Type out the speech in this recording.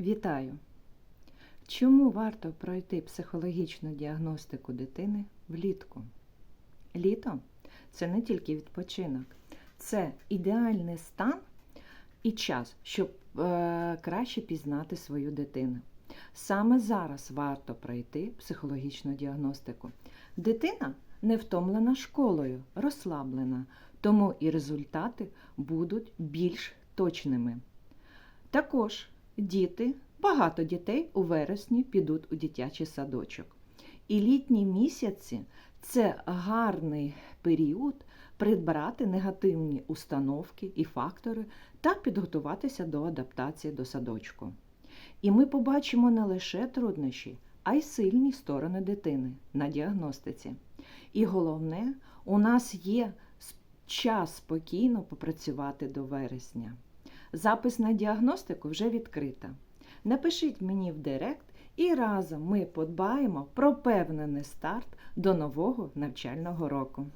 Вітаю! Чому варто пройти психологічну діагностику дитини влітку? Літо це не тільки відпочинок, це ідеальний стан і час, щоб е, краще пізнати свою дитину. Саме зараз варто пройти психологічну діагностику. Дитина не втомлена школою, розслаблена, тому і результати будуть більш точними. Також діти, багато дітей у вересні підуть у дитячий садочок. І літні місяці це гарний період прибрати негативні установки і фактори та підготуватися до адаптації до садочку. І ми побачимо не лише труднощі, а й сильні сторони дитини на діагностиці. І головне, у нас є час спокійно попрацювати до вересня. Запис на діагностику вже відкрита. Напишіть мені в Директ, і разом ми подбаємо про певний старт до нового навчального року.